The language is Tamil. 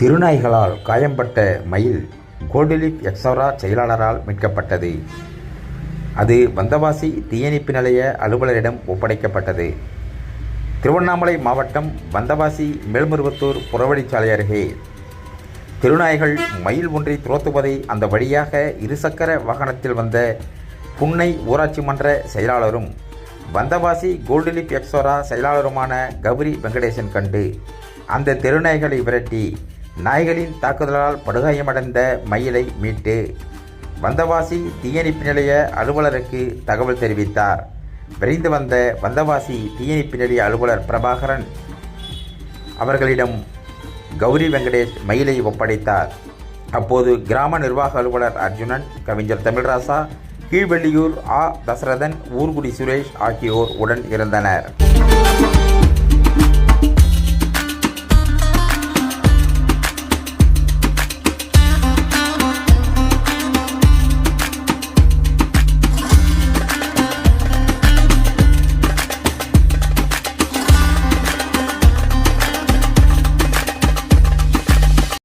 திருநாய்களால் காயம்பட்ட மயில் கோல்டுலிப் எக்ஸோரா செயலாளரால் மீட்கப்பட்டது. அது வந்தவாசி தீயணைப்பு நிலைய அலுவலரிடம் ஒப்படைக்கப்பட்டது. திருவண்ணாமலை மாவட்டம் வந்தவாசி மேல்மருவத்தூர் புறவழிச்சாலை அருகே. திருநாய்கள் மயில் ஒன்றை துரத்துவதை அந்த வழியாக இருசக்கர வாகனத்தில் வந்த புன்னை ஊராட்சி மன்ற செயலாளரும் வந்தவாசி கோல்டுலிப் எக்ஸோரா செயலாளருமான கௌரி வெங்கடேசன் கண்டு அந்த தெருநாய்களை விரட்டி நாய்களின் தாக்குதலால் படுகாயமடைந்த மயிலை மீட்டு வந்தவாசி தீயணைப்பு நிலைய அலுவலருக்கு தகவல் தெரிவித்தார். விரைந்து வந்த வந்தவாசி தீயணைப்பு நிலைய அலுவலர் பிரபாகரன் அவர்களிடம் கௌரி வெங்கடேஷ் மயிலை ஒப்படைத்தார். அப்போது கிராம நிர்வாக அலுவலர் அர்ஜுனன் கவிஞர் தமிழ்ராசா கீழ்வெள்ளியூர் ஆ. தசரதன் ஊர்குடி சுரேஷ் ஆகியோர் உடன் இருந்தனர்.